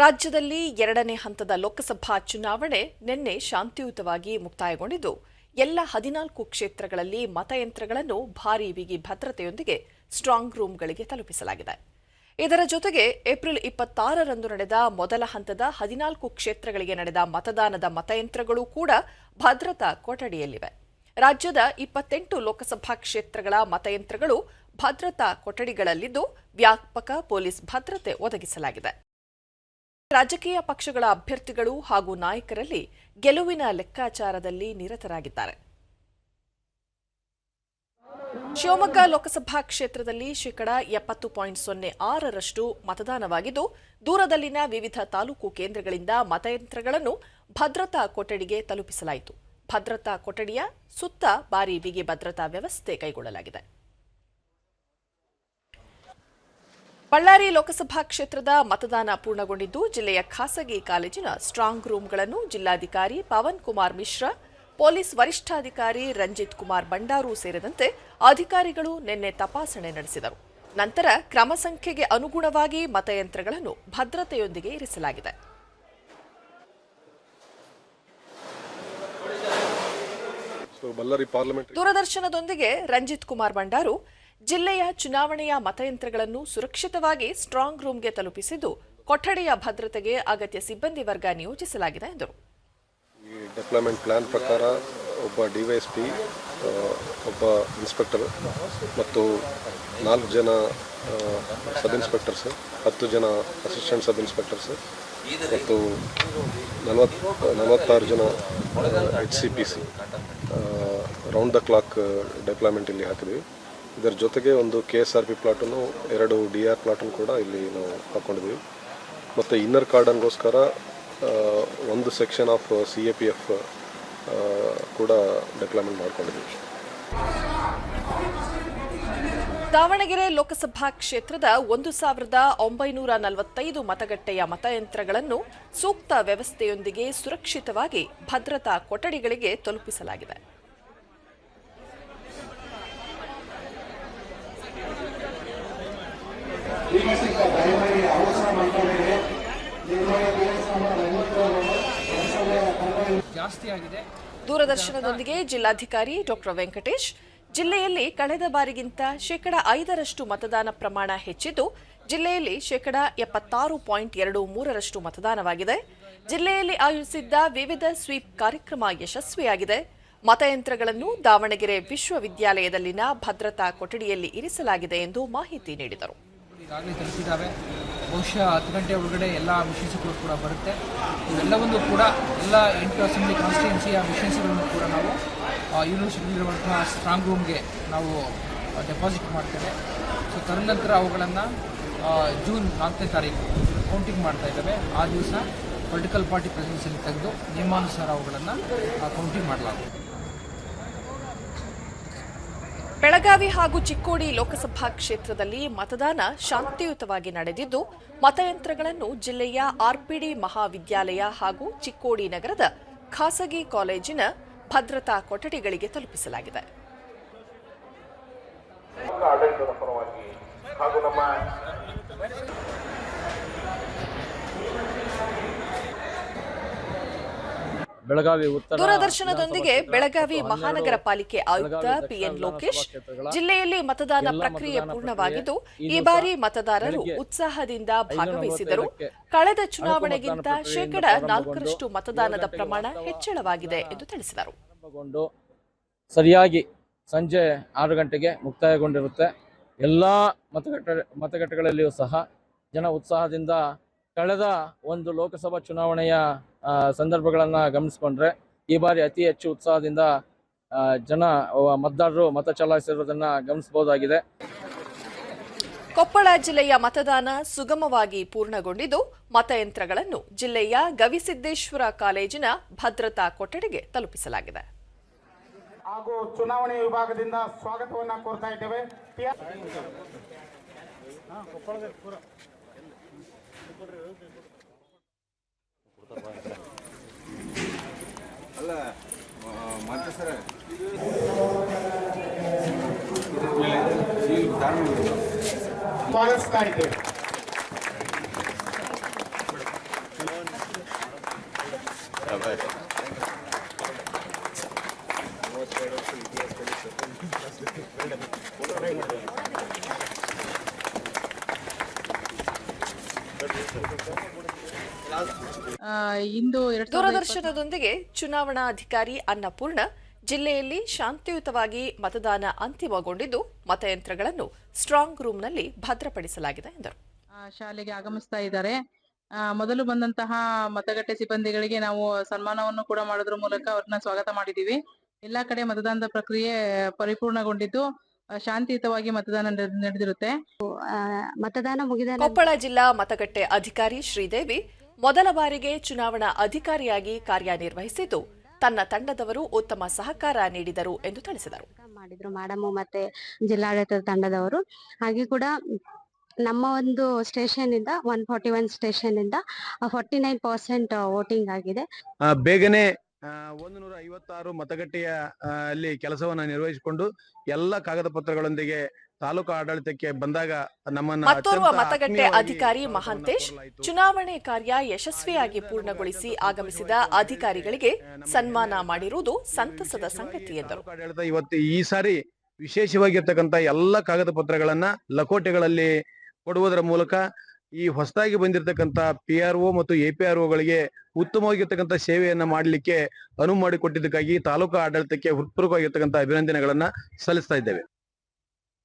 ರಾಜ್ಯದಲ್ಲಿ ಎರಡನೇ ಹಂತದ ಲೋಕಸಭಾ ಚುನಾವಣೆ ನಿನ್ನೆ ಶಾಂತಿಯುತವಾಗಿ ಮುಕ್ತಾಯಗೊಂಡಿದ್ದು, ಎಲ್ಲ ಹದಿನಾಲ್ಕು ಕ್ಷೇತ್ರಗಳಲ್ಲಿ ಮತಯಂತ್ರಗಳನ್ನು ಭಾರೀ ಬಿಗಿ ಭದ್ರತೆಯೊಂದಿಗೆ ಸ್ಟ್ರಾಂಗ್ ರೂಂಗಳಿಗೆ ತಲುಪಿಸಲಾಗಿದೆ. ಇದರ ಜೊತೆಗೆ ಏಪ್ರಿಲ್ ಇಪ್ಪತ್ತಾರರಂದು ನಡೆದ ಮೊದಲ ಹಂತದ ಹದಿನಾಲ್ಕು ಕ್ಷೇತ್ರಗಳಿಗೆ ನಡೆದ ಮತದಾನದ ಮತಯಂತ್ರಗಳು ಕೂಡ ಭದ್ರತಾ ಕೊಠಡಿಯಲ್ಲಿವೆ. ರಾಜ್ಯದ ಇಪ್ಪತ್ತೆಂಟು ಲೋಕಸಭಾ ಕ್ಷೇತ್ರಗಳ ಮತಯಂತ್ರಗಳು ಭದ್ರತಾ ಕೊಠಡಿಗಳಲ್ಲಿದ್ದು ವ್ಯಾಪಕ ಪೊಲೀಸ್ ಭದ್ರತೆ ಒದಗಿಸಲಾಗಿದೆ. ರಾಜಕೀಯ ಪಕ್ಷಗಳ ಅಭ್ಯರ್ಥಿಗಳು ಹಾಗೂ ನಾಯಕರಲ್ಲಿ ಗೆಲುವಿನ ಲೆಕ್ಕಾಚಾರದಲ್ಲಿ ನಿರತರಾಗಿದ್ದಾರೆ. ಶಿವಮೊಗ್ಗ ಲೋಕಸಭಾ ಕ್ಷೇತ್ರದಲ್ಲಿ ಶೇಕಡ ಎಪ್ಪತ್ತು ಪಾಯಿಂಟ್ ಸೊನ್ನೆ ಆರರಷ್ಟು ಮತದಾನವಾಗಿದ್ದು, ದೂರದಲ್ಲಿನ ವಿವಿಧ ತಾಲೂಕು ಕೇಂದ್ರಗಳಿಂದ ಮತಯಂತ್ರಗಳನ್ನು ಭದ್ರತಾ ಕೊಠಡಿಗೆ ತಲುಪಿಸಲಾಯಿತು. ಭದ್ರತಾ ಕೊಠಡಿಯ ಸುತ್ತ ಭಾರಿ ಬಿಗಿ ಭದ್ರತಾ ವ್ಯವಸ್ಥೆ ಕೈಗೊಳ್ಳಲಾಗಿದೆ. ಬಳ್ಳಾರಿ ಲೋಕಸಭಾ ಕ್ಷೇತ್ರದ ಮತದಾನ ಪೂರ್ಣಗೊಂಡಿದ್ದು ಜಿಲ್ಲೆಯ ಖಾಸಗಿ ಕಾಲೇಜಿನ ಸ್ಟ್ರಾಂಗ್ ರೂಂಗಳನ್ನು ಜಿಲ್ಲಾಧಿಕಾರಿ ಪವನ್ ಕುಮಾರ್ ಮಿಶ್ರಾ ಪೊಲೀಸ್ ವರಿಷ್ಠಾಧಿಕಾರಿ ರಂಜಿತ್ ಕುಮಾರ್ ಬಂಡಾರು ಸೇರಿದಂತೆ ಅಧಿಕಾರಿಗಳು ನಿನ್ನೆ ತಪಾಸಣೆ ನಡೆಸಿದರು. ನಂತರ ಕ್ರಮ ಸಂಖ್ಯೆಗೆ ಅನುಗುಣವಾಗಿ ಮತಯಂತ್ರಗಳನ್ನು ಭದ್ರತೆಯೊಂದಿಗೆ ಇರಿಸಲಾಗಿದೆ. ದೂರದರ್ಶನದೊಂದಿಗೆ ರಂಜಿತ್ ಕುಮಾರ್ ಬಂಡಾರು ಜಿಲ್ಲೆಯ ಚುನಾವಣೆಯ ಮತಯಂತ್ರಗಳನ್ನು ಸುರಕ್ಷಿತವಾಗಿ ಸ್ಟ್ರಾಂಗ್ ರೂಮ್ಗೆ ತಲುಪಿಸಿದ್ದು ಕೊಠಡಿಯ ಭದ್ರತೆಗೆ ಅಗತ್ಯ ಸಿಬ್ಬಂದಿ ವರ್ಗ ನಿಯೋಜಿಸಲಾಗಿದೆ ಎಂದರು. ಈ ಪ್ಲಾನ್ ಪ್ರಕಾರ ಒಬ್ಬ ಡಿವೈಎಸ್ಪಿ ಒಬ್ಬ ಇನ್ಸ್ಪೆಕ್ಟರ್ ಮತ್ತು ನಾಲ್ಕು ಜನ ಸಬ್ ಇನ್ಸ್ಪೆಕ್ಟರ್ಸ್, ಹತ್ತು ಜನ ಅಸಿಸ್ಟೆಂಟ್ ಸಬ್ ಇನ್ಸ್ಪೆಕ್ಟರ್ಸ್ ಮತ್ತು ನಲವತ್ತು ನಲವತ್ತಾರು ಜನ H C P C round the clock deployment ಇಲ್ಲಿ ಹಾಕಿದ್ವಿ. ಇದರ ಜೊತೆಗೆ ಒಂದು ಕೆ ಎಸ್ ಆರ್ ಪಿ ಪ್ಲಾಟನ್ನು, ಎರಡು ಡಿ ಆರ್ ಪ್ಲಾಟನ್ನು ಕೂಡ ಇಲ್ಲಿ ನಾವು ಹಾಕ್ಕೊಂಡಿದ್ದೀವಿ ಮತ್ತು ಇನ್ನರ್ ಕಾರ್ಡನ್ಗೋಸ್ಕರ ಒಂದು section of C A P F ಕೂಡ ಡೆಪ್ಲಾಯ್ಮೆಂಟ್ ಮಾಡ್ಕೊಂಡಿದ್ದೀವಿ. ದಾವಣಗೆರೆ ಲೋಕಸಭಾ ಕ್ಷೇತ್ರದ ಒಂದು ಸಾವಿರದ ಒಂಬೈನೂರ ನಲವತ್ತೈದು ಮತಗಟ್ಟೆಯ ಮತಯಂತ್ರಗಳನ್ನು ಸೂಕ್ತ ವ್ಯವಸ್ಥೆಯೊಂದಿಗೆ ಸುರಕ್ಷಿತವಾಗಿ ಭದ್ರತಾ ಕೊಠಡಿಗಳಿಗೆ ತಲುಪಿಸಲಾಗಿದೆ. ದೂರದರ್ಶನದೊಂದಿಗೆ ಜಿಲ್ಲಾಧಿಕಾರಿ ಡಾಕ್ಟರ್ ವೆಂಕಟೇಶ್, ಜಿಲ್ಲೆಯಲ್ಲಿ ಕಳೆದ ಬಾರಿಗಿಂತ ಶೇಕಡ ಐದರಷ್ಟು ಮತದಾನ ಪ್ರಮಾಣ ಹೆಚ್ಚಿದ್ದು, ಜಿಲ್ಲೆಯಲ್ಲಿ ಶೇಕಡ ಎಪ್ಪತ್ತಾರು ಪಾಯಿಂಟ್ ಎರಡು ಮೂರರಷ್ಟು ಮತದಾನವಾಗಿದೆ. ಜಿಲ್ಲೆಯಲ್ಲಿ ಆಯೋಜಿಸಿದ್ದ ವಿವಿಧ ಸ್ವೀಪ್ ಕಾರ್ಯಕ್ರಮ ಯಶಸ್ವಿಯಾಗಿದೆ. ಮತಯಂತ್ರಗಳನ್ನು ದಾವಣಗೆರೆ ವಿಶ್ವವಿದ್ಯಾಲಯದಲ್ಲಿನ ಭದ್ರತಾ ಕೊಠಡಿಯಲ್ಲಿ ಇರಿಸಲಾಗಿದೆ ಎಂದು ಮಾಹಿತಿ ನೀಡಿದರು. ಈಗಾಗಲೇ ತಿಳಿಸಿದ್ದಾವೆ ಬಹುಶಃ ಹತ್ತು ಗಂಟೆ ಒಳಗಡೆ ಎಲ್ಲ ಮಿಷನ್ಸ್ಗಳು ಕೂಡ ಬರುತ್ತೆ. ಇವೆಲ್ಲವನ್ನು ಕೂಡ ಎಲ್ಲ ಎಂಟು ಅಸೆಂಬ್ಲಿ ಕಾನ್ಸ್ಟಿಟ್ಯೂನ್ಸಿಯ ಮಿಷನ್ಸ್ಗಳನ್ನು ಕೂಡ ನಾವು ಯೂನಿವರ್ಸಿಟಿಲಿರುವಂತಹ ಸ್ಟ್ರಾಂಗ್ ರೂಮ್ಗೆ ನಾವು ಡೆಪಾಸಿಟ್ ಮಾಡ್ತೇವೆ. ಸೊ ತದನಂತರ ಅವುಗಳನ್ನು ಜೂನ್ ನಾಲ್ಕನೇ ತಾರೀಕು ಕೌಂಟಿಂಗ್ ಮಾಡ್ತಾ ಇದ್ದಾವೆ. ಆ ದಿವಸ ಪೊಲಿಟಿಕಲ್ ಪಾರ್ಟಿ ಪ್ರೆಸಿಡೆನ್ಸಿಯಲ್ಲಿ ತೆಗೆದು, ನಿಯಮಾನುಸಾರ ಅವುಗಳನ್ನು ಕೌಂಟಿಂಗ್ ಮಾಡಲಾಗುತ್ತೆ ಬೆಳಗಾವಿ ಹಾಗೂ ಚಿಕ್ಕೋಡಿ ಲೋಕಸಭಾ ಕ್ಷೇತ್ರದಲ್ಲಿ ಮತದಾನ ಶಾಂತಿಯುತವಾಗಿ ನಡೆದಿದ್ದು, ಮತಯಂತ್ರಗಳನ್ನು ಜಿಲ್ಲೆಯ ಆರ್ಪಿಡಿ ಮಹಾವಿದ್ಯಾಲಯ ಹಾಗೂ ಚಿಕ್ಕೋಡಿ ನಗರದ ಖಾಸಗಿ ಕಾಲೇಜಿನ ಭದ್ರತಾ ಕೊಠಡಿಗಳಿಗೆ ತಲುಪಿಸಲಾಗಿದೆ. ಹಾಗೂ ನಮ್ಮ ಬೆಳಗಾವಿ ಉತ್ತರ ದೂರದರ್ಶನದೊಂದಿಗೆ ಬೆಳಗಾವಿ ಮಹಾನಗರ ಪಾಲಿಕೆ ಆಯುಕ್ತ ಪಿಎನ್ ಲೋಕೇಶ್ ಜಿಲ್ಲೆಯಲ್ಲಿ ಮತದಾನ ಪ್ರಕ್ರಿಯೆ ಪೂರ್ಣವಾಗಿದ್ದು ಈ ಬಾರಿ ಮತದಾರರು ಉತ್ಸಾಹದಿಂದ ಭಾಗವಹಿಸಿದರು. ಕಳೆದ ಚುನಾವಣೆಗಿಂತ ಶೇಕಡ ನಾಲ್ಕರಷ್ಟು ಮತದಾನದ ಪ್ರಮಾಣ ಹೆಚ್ಚಳವಾಗಿದೆ ಎಂದು ತಿಳಿಸಿದರು. ಸರಿಯಾಗಿ ಸಂಜೆ ಆರು ಗಂಟೆಗೆ ಮುಕ್ತಾಯಗೊಂಡಿರುತ್ತೆ. ಎಲ್ಲ ಮತಗಟ್ಟೆ ಮತಗಟ್ಟೆಗಳಲ್ಲಿಯೂ ಸಹ ಜನ ಉತ್ಸಾಹದಿಂದ ಕಳೆದ ಒಂದು ಲೋಕಸಭಾ ಚುನಾವಣೆಯ ಸಂದರ್ಭಗಳನ್ನು ಗಮನಿಸಿಕೊಂಡ್ರೆ ಈ ಬಾರಿ ಅತಿ ಹೆಚ್ಚು ಉತ್ಸಾಹದಿಂದ ಜನ ಮತದಾರರು ಮತ ಚಲಾಯಿಸಿರುವುದನ್ನು ಗಮನಿಸಬಹುದಾಗಿದೆ. ಕೊಪ್ಪಳ ಜಿಲ್ಲೆಯ ಮತದಾನ ಸುಗಮವಾಗಿ ಪೂರ್ಣಗೊಂಡಿದ್ದು ಮತಯಂತ್ರಗಳನ್ನು ಜಿಲ್ಲೆಯ ಗವಿಸಿದ್ದೇಶ್ವರ ಕಾಲೇಜಿನ ಭದ್ರತಾ ಕೊಠಡಿಗೆ ತಲುಪಿಸಲಾಗಿದೆ. ಹಾಗೂ ಚುನಾವಣೆ ವಿಭಾಗದಿಂದ ಸ್ವಾಗತವನ್ನ ಕೋರ್ತಾ ಇದ್ದೇವೆ. ಅಲ್ಲ ಮತ್ತೆ ಸರ್ ಸ್ವಾಗತಿಸ್ತಾ ಇದ್ದೇವೆ Давай. ಇಂದು ದೂರದರ್ಶನದೊಂದಿಗೆ ಚುನಾವಣಾ ಅಧಿಕಾರಿ ಅನ್ನಪೂರ್ಣ ಜಿಲ್ಲೆಯಲ್ಲಿ ಶಾಂತಿಯುತವಾಗಿ ಮತದಾನ ಅಂತಿಮಗೊಂಡಿದ್ದು ಮತಯಂತ್ರಗಳನ್ನು ಸ್ಟ್ರಾಂಗ್ ರೂಮ್ನಲ್ಲಿ ಭದ್ರಪಡಿಸಲಾಗಿದೆ ಎಂದರು. ಶಾಲೆಗೆ ಆಗಮಿಸ್ತಾ ಇದ್ದಾರೆ. ಮೊದಲು ಬಂದಂತಹ ಮತಗಟ್ಟೆ ಸಿಬ್ಬಂದಿಗಳಿಗೆ ನಾವು ಸನ್ಮಾನವನ್ನು ಕೂಡ ಮಾಡೋದ್ರ ಮೂಲಕ ಅವ್ರನ್ನ ಸ್ವಾಗತ ಮಾಡಿದೀವಿ ಎಲ್ಲಾ ಕಡೆ ಮತದಾನದ ಪ್ರಕ್ರಿಯೆ ಪರಿಪೂರ್ಣಗೊಂಡಿದ್ದು. ಶಾಂತಿಯುತವಾಗಿ ಮತದಾನ ನಡೆ- ನಡೆದಿರುತ್ತೆ. ಮತದಾನ ಮುಗಿದ ಕೊಪ್ಪಳ ಜಿಲ್ಲಾ ಮತಗಟ್ಟೆ ಅಧಿಕಾರಿ ಶ್ರೀದೇವಿ ಮೊದಲ ಬಾರಿಗೆ ಚುನಾವಣಾ ಅಧಿಕಾರಿಯಾಗಿ ಕಾರ್ಯನಿರ್ವಹಿಸಿದ್ದು. ತನ್ನ ತಂಡದವರು ಉತ್ತಮ ಸಹಕಾರ ನೀಡಿದರು ಎಂದು ತಿಳಿಸಿದರು. ಮಾಡಿದ್ರು ಮೇಡಮ್ ಮತ್ತೆ ಜಿಲ್ಲಾಡಳಿತದ ತಂಡದವರು. ಹಾಗೆ ಕೂಡ ನಮ್ಮ ಒಂದು ಸ್ಟೇಷನ್ ಇಂದ ಒನ್ ಫಾರ್ಟಿ ಒನ್ ಸ್ಟೇಷನ್ ಇಂದ ಫಾರ್ಟಿ ನೈನ್ ಪರ್ಸೆಂಟ್ ವೋಟಿಂಗ್ ಆಗಿದೆ ಬೇಗನೆ ಒಂದು ನೂರ ಐವತ್ತಾರು ಮತಗಟ್ಟೆಯ ಅಲ್ಲಿ ಕೆಲಸವನ್ನ ನಿರ್ವಹಿಸಿಕೊಂಡು ಎಲ್ಲ ಕಾಗದ ಪತ್ರಗಳೊಂದಿಗೆ ತಾಲೂಕು ಆಡಳಿತಕ್ಕೆ ಬಂದಾಗ ನಮ್ಮನ್ನ ಮತ್ತೋರ್ವ ಮತಗಟ್ಟೆ ಅಧಿಕಾರಿ ಮಹಾಂತೇಶ್. ಚುನಾವಣೆ ಕಾರ್ಯ ಯಶಸ್ವಿಯಾಗಿ ಪೂರ್ಣಗೊಳಿಸಿ ಆಗಮಿಸಿದ ಅಧಿಕಾರಿಗಳಿಗೆ ಸನ್ಮಾನ ಮಾಡಿರುವುದು ಸಂತಸದ ಸಂಗತಿ ಎಂದರು ಆಡಳಿತ ಇವತ್ತು ಈ ಸಾರಿ ವಿಶೇಷವಾಗಿರ್ತಕ್ಕಂಥ ಎಲ್ಲ ಕಾಗದ ಪತ್ರಗಳನ್ನ ಲಕೋಟೆಗಳಲ್ಲಿ ಕೊಡುವುದರ ಮೂಲಕ ಈ ಹೊಸದಾಗಿ ಬಂದಿರತಕ್ಕಂತ ಪಿ ಆರ್ ಒ ಮತ್ತು ಎ ಪಿ ಆರ್ ಒಗಳಿಗೆ ಉತ್ತಮವಾಗಿರ್ತಕ್ಕಂಥ ಸೇವೆಯನ್ನ ಮಾಡಲಿಕ್ಕೆ ಅನುವು ಮಾಡಿಕೊಟ್ಟಿದ್ದಕ್ಕಾಗಿ ತಾಲೂಕು ಆಡಳಿತಕ್ಕೆ ಹೃತ್ಪೂರ್ವಕವಾಗಿರ್ತಕ್ಕಂಥ ಅಭಿನಂದನೆಗಳನ್ನ ಸಲ್ಲಿಸ್ತಾ ಇದ್ದೇವೆ.